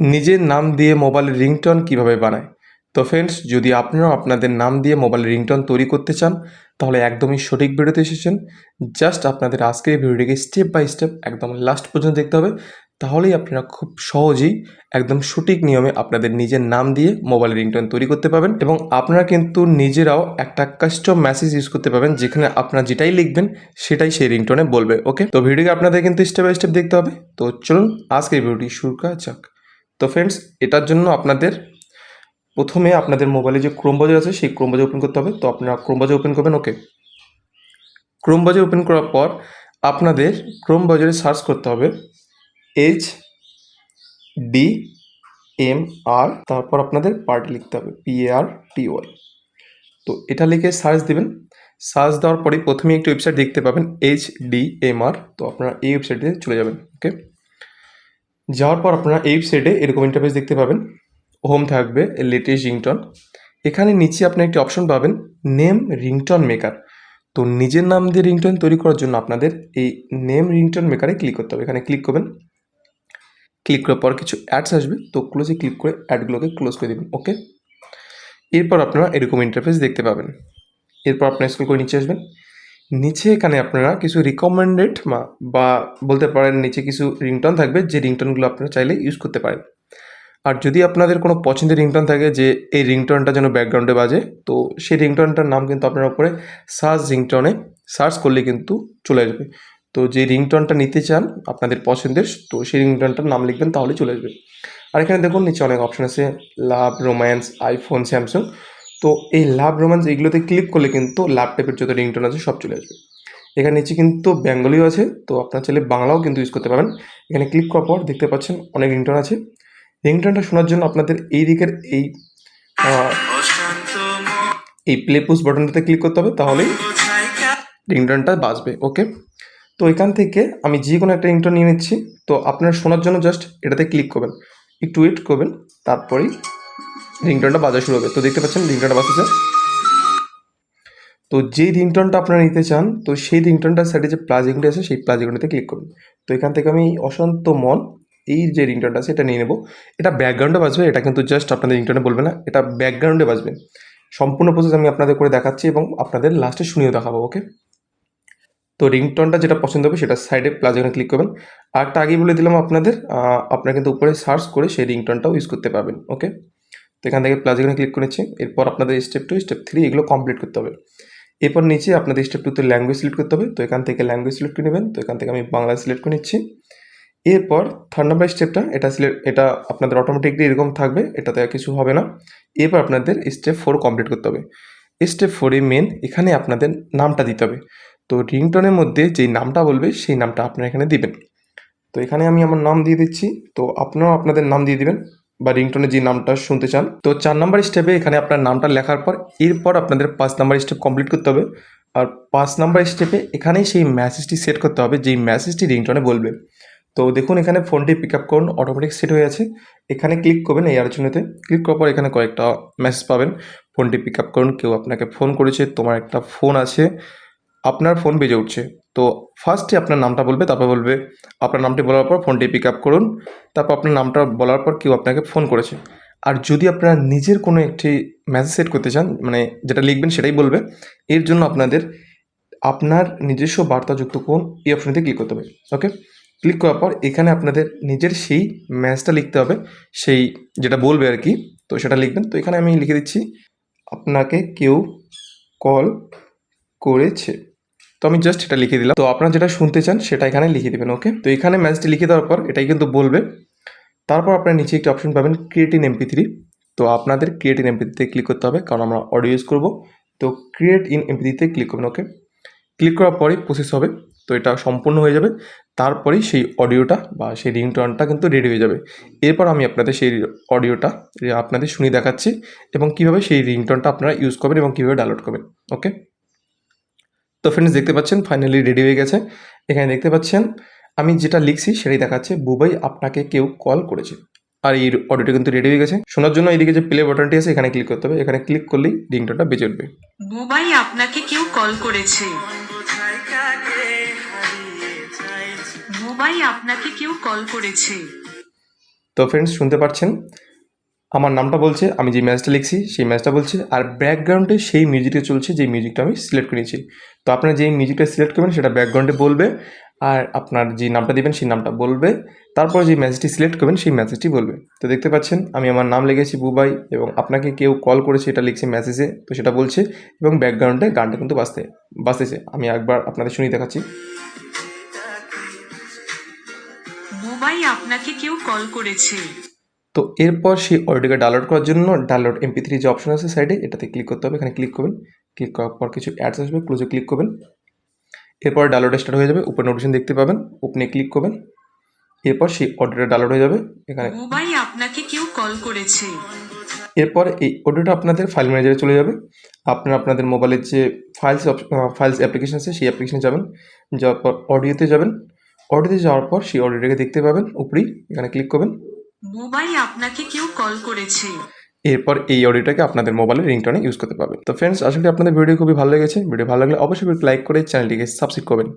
নিজের নাম দিয়ে মোবাইলের রিংটোন কীভাবে বানায়? তো ফ্রেন্ডস যদি আপনারাও আপনাদের নাম দিয়ে মোবাইলের রিংটোন তৈরি করতে চান, তাহলে একদমই সঠিক ভিডিওতে এসেছেন। জাস্ট আপনাদের আজকের ভিডিওটিকে স্টেপ বাই স্টেপ একদম লাস্ট পর্যন্ত দেখতে হবে। তাহলেই আপনারা খুব সহজেই একদম সঠিক নিয়মে আপনাদের নিজের নাম দিয়ে মোবাইল রিংটোন তৈরি করতে পারবেন এবং আপনারা কিন্তু নিজেরাও একটা কাস্টম মেসেজ ইউজ করতে পারবেন, যেখানে আপনারা যেটাই লিখবেন, সেটাই সেই রিংটোনে বলবে ওকে তো ভিডিওকে আপনাদের কিন্তু স্টেপ বাই স্টেপ দেখতে হবে। তো চলুন আজকের ভিডিওটি শুরু করা যাক। তো ফ্রেন্ডস এটার জন্য আপনাদের প্রথমে আপনাদের মোবাইলে যে ক্রোম বাজার আছে, সেই ক্রোম ওপেন করতে হবে। তো আপনারা ক্রোম বাজার ওপেন করবেন ওকে ক্রোম বাজার ওপেন করার পর আপনাদের ক্রোম বাজারে সার্চ করতে হবে এইচ ডি এম আর তারপর আপনাদের পার্টি লিখতে হবে পি আর টি ওয়াই তো এটা লিখে সার্চ দেবেন। সার্চ দেওয়ার পরেই প্রথমে একটি ওয়েবসাইট দেখতে পাবেন এইচ ডি এম আর তো আপনারা এই ওয়েবসাইটে চলে যাবেন ওকে যাওয়ার পর আপনারা এই ওয়েবসাইটে এরকম ইন্টারফেস দেখতে পাবেন। হোম থাকবে লেটেস্ট রিংটন এখানে নিচে আপনি একটি অপশন পাবেন নেম রিংটন মেকার তো নিজের নাম দিয়ে রিংটন তৈরি করার জন্য আপনাদের এই নেম রিংটন মেকারে ক্লিক করতে হবে। এখানে ক্লিক করবেন। ক্লিক করার পর কিছু অ্যাডস আসবে। তো ক্লোজে ক্লিক করে অ্যাডগুলোকে ক্লোজ করে দেবেন ওকে এরপর আপনারা এরকম ইন্টারফেস দেখতে পাবেন। এরপর আপনারা স্কুল করে নিচে আসবেন। নিচে এখানে আপনারা কিছু রিকমেন্ডেড বা বলতে পারেন নিচে কিছু রিংটন থাকবে, যে রিংটনগুলো আপনারা চাইলে ইউজ করতে পারেন। আর যদি আপনাদের কোনো পছন্দের রিংটন থাকে যে এই রিংটনটা যেন ব্যাকগ্রাউন্ডে বাজে, তো সেই রিংটনটার নাম কিন্তু আপনারা উপরে সার্চ রিংটনে সার্চ করলে কিন্তু চলে আসবে। তো যে রিংটনটা নিতে চান আপনাদের পছন্দের, তো সেই রিংটনটার নাম লিখবেন তাহলে চলে আসবে। আর এখানে দেখুন, নিচে অনেক অপশন আছে লাভ রোম্যান্স আইফোন স্যামসাং তো এই লাভ রোম্যান্স এইগুলোতে ক্লিক করলে কিন্তু লাভ টাইপের যত রিংটন আছে সব চলে আসবে। এখানে নিচে কিন্তু বেঙ্গলিও আছে, তো আপনার ছেলে বাংলাও কিন্তু ইউজ করতে পারবেন। এখানে ক্লিক করার পর দেখতে পাচ্ছেন অনেক রিংটন আছে। রিংটনটা শোনার জন্য আপনাদের এই দিকের এই এই প্লে পুশ বাটনটাতে ক্লিক করতে হবে, তাহলেই রিংটনটা বাজবে ওকে তো এখান থেকে আমি যে কোনো একটা রিংটন নিয়ে নিচ্ছি। তো আপনার শোনার জন্য জাস্ট এটাতে ক্লিক করবেন। একটু ওয়েট করবেন, তারপরেই রিংটনটা বাজা শুরু হবে। তো দেখতে পাচ্ছেন, রিংটনটা বাজতেছে। তো যেই রিংটনটা আপনারা নিতে চান, তো সেই রিংটনটার সাইডে যে প্লাস আছে, সেই প্লাস ক্লিক করুন। তো এখান থেকে আমি অশান্ত মন, এই যে রিংটনটা আছে, এটা নিয়ে নেব। এটা ব্যাকগ্রাউন্ডে বাজবে, এটা কিন্তু জাস্ট আপনাদের রিংটনে বলবে না, এটা ব্যাকগ্রাউন্ডে বাজবে। সম্পূর্ণ প্রসেস আমি আপনাদের করে দেখাচ্ছি এবং আপনাদের লাস্টে শুনিয়ে দেখাবো ওকে তো রিংটনটা যেটা পছন্দ হবে, সেটা সাইডে প্লাস ক্লিক করবেন। আর একটা আগেই বলে দিলাম আপনাদের আপনারা কিন্তু উপরে সার্চ করে সেই রিংটনটাও ইউজ করতে পারবেন ওকে তো এখান থেকে প্লাস আইকনে ক্লিক করেছি। এরপর আপনাদের স্টেপ টু স্টেপ থ্রি এগুলো কমপ্লিট করতে হবে। এরপর নিচে আপনাদের স্টেপ টুতে ল্যাঙ্গুয়েজ সিলেক্ট করতে হবে। তো এখান থেকে ল্যাঙ্গুয়েজ সিলেক্ট করে নেবেন। তো এখান থেকে আমি বাংলা সিলেক্ট করে নিচ্ছি। এরপর থার্ড নাম্বার স্টেপটা এটা সিলেক্ট এটা আপনাদের অটোমেটিকলি এরকম থাকবে, এটাতে কিছু হবে না। এরপর আপনাদের স্টেপ ফোর কমপ্লিট করতে হবে। স্টেপ ফোরে মেন এখানে আপনাদের নামটা দিতে হবে। তো রিংটনের মধ্যে যেই নামটা বলবে, সেই নামটা আপনারা এখানে দিবেন। তো এখানে আমি আমার নাম দিয়ে দিচ্ছি। তো আপনারাও আপনাদের নাম দিয়ে দিবেন। বা রিংটনের যে নামটা শুনতে চান, তো চার নাম্বার স্টেপে এখানে আপনার নামটা লেখার পর এরপর আপনাদের পাঁচ নাম্বার স্টেপ কমপ্লিট করতে হবে। আর পাঁচ নাম্বার স্টেপে এখানেই সেই মেসেজটি সেট করতে হবে, যেই মেসেজটি রিংটনে বলবে। তো দেখুন, এখানে ফোনটি পিক আপ করুন অটোমেটিক সেট হয়ে আছে। এখানে ক্লিক করবেন এই আলোচনাতে ক্লিক করার পর এখানে কয়েকটা মেসেজ পাবেন। ফোনটি পিক আপ করুন, কেউ আপনাকে ফোন করেছে, তোমার একটা ফোন আছে। আপনার ফোন বেজে উঠছে। তো ফার্স্টে আপনার নামটা বলবে, তারপর বলবে, আপনার নামটি বলার পর ফোনটি পিক আপ করুন, তারপর আপনার নামটা বলার পর কেউ আপনাকে ফোন করেছে। আর যদি আপনারা নিজের কোনো একটি মেসেজ সেট করতে চান মানে যেটা লিখবেন সেটাই বলবে, এর জন্য আপনাদের আপনার নিজস্ব বার্তাযুক্ত কোন এই অপশনটিতে ক্লিক করতে হবে। ওকে ক্লিক করার পর এখানে আপনাদের নিজের সেই ম্যাচটা লিখতে হবে, সেই যেটা বলবে আর কি, তো সেটা লিখবেন। তো এখানে আমি লিখে দিচ্ছি, আপনাকে কেউ কল করেছে। তো আমি জাস্ট এটা লিখে দিলাম। তো আপনারা যেটা শুনতে চান, সেটা এখানে লিখে দেবেন ওকে তো এখানে ম্যাসটি লিখে দেওয়ার পর এটাই কিন্তু বলবে। তারপর আপনারা নিচে একটি অপশন পাবেন ক্রিয়েট ইন এমপি থ্রি তো আপনাদের ক্রিয়েট ইন এমপি থ্রিতে ক্লিক করতে হবে, কারণ আমরা অডিও ইউজ করব। তো ক্রিয়েট ইন এমপি থ্রিতে ক্লিক করবেন ওকে ক্লিক করার পরেই প্রসেস হবে। তো এটা সম্পূর্ণ হয়ে যাবে। তারপরেই সেই অডিওটা বা সেই রিংটনটা কিন্তু রেডি হয়ে যাবে। এরপর আমি আপনাদের সেই অডিওটা আপনাদের শুনিয়ে দেখাচ্ছি এবং কীভাবে সেই রিংটনটা আপনারা ইউজ করবেন এবং কীভাবে ডাউনলোড করবেন ওকে তো ফ্রেন্ডস দেখতে পাচ্ছেন ফাইনালি রেডি হয়ে গেছে। এখানে দেখতে পাচ্ছেন আমি যেটা লিখছি সেটাই দেখাচ্ছে বুবাই আপনাকে কেউ কল করেছে। আর এই অডিওটা কিন্তু রেডি হয়ে গেছে। শোনার জন্য এইদিকে যে প্লে বাটনটি আছে এখানে ক্লিক করতে হবে। এখানে ক্লিক করলেই রিংটনটা বেজে উঠবে। বুবাই আপনাকে কেউ কল করেছে। বুবাই আপনাকে কেউ কল করেছে। তো ফ্রেন্ডস শুনতে পাচ্ছেন আমার নামটা বলছে, আমি যে ম্যাচটা লিখছি, সেই ম্যাচটা বলছে, আর ব্যাকগ্রাউন্ডে সেই মিউজিকটা চলছে যে মিউজিকটা আমি সিলেক্ট করেছি তো আপনারা যেই মিউজিকটা সিলেক্ট করবেন, সেটা ব্যাকগ্রাউন্ডে বলবে, আর আপনার যে নামটা দিবেন, সেই নামটা বলবে, তারপর যে মেসেজটি সিলেক্ট করবেন, সেই মেসেজটি বলবে। তো দেখতে পাচ্ছেন, আমি আমার নাম লিখেছি বুবাই, এবং আপনাকে কেউ কল করেছে, এটা লিখছে মেসেজে তো সেটা বলছে, এবং ব্যাকগ্রাউন্ডে গানটা কিন্তু বাজতে, বাজতেছে। আমি একবার আপনাদের শুনিয়ে দেখাচ্ছি। বুবাই, আপনাকে কেউ কল করেছে। তো এরপর সেই অডিওটাকে ডাউনলোড করার জন্য ডাউনলোড এমপি থ্রি যে অপশন আছে সাইডে এটাতে ক্লিক করতে হবে। এখানে ক্লিক করবেন। ক্লিক করার পর কিছু অ্যাডস আসবে ক্লোজে ক্লিক করবেন। এরপর ডাউনলোড স্টার্ট হয়ে যাবে উপরে নোটিফিকেশন দেখতে পাবেন। ওপেনে ক্লিক করবেন। এরপর সেই অডিওটা ডাউনলোড হয়ে যাবে। এখানে বুবাই আপনাকে কেউ কল করেছে। এরপর এই অডিওটা আপনাদের ফাইল ম্যানেজারে চলে যাবে। আপনারা আপনাদের মোবাইলের যে ফাইলস ফাইলস অ্যাপ্লিকেশন আছে সেই অ্যাপ্লিকেশনে যাবেন। যাওয়ার পর অডিওতে যাবেন। অডিওতে যাওয়ার পর সেই অডিওটাকে দেখতে পাবেন। উপরেই এখানে ক্লিক করবেন। বুবাই আপনাকে কেউ কল করেছে। এরপর এই অডিওটাকে আপনাদের মোবাইলের রিংটনে ইউজ করতে পারবেন। তো ফ্রেন্ডস আসলে আপনাদের ভিডিও খুবই ভালো লেগেছে। ভিডিও ভালো লাগলে অবশ্যই লাইক করে চ্যানেলটিকে সাবস্ক্রাইব করবেন।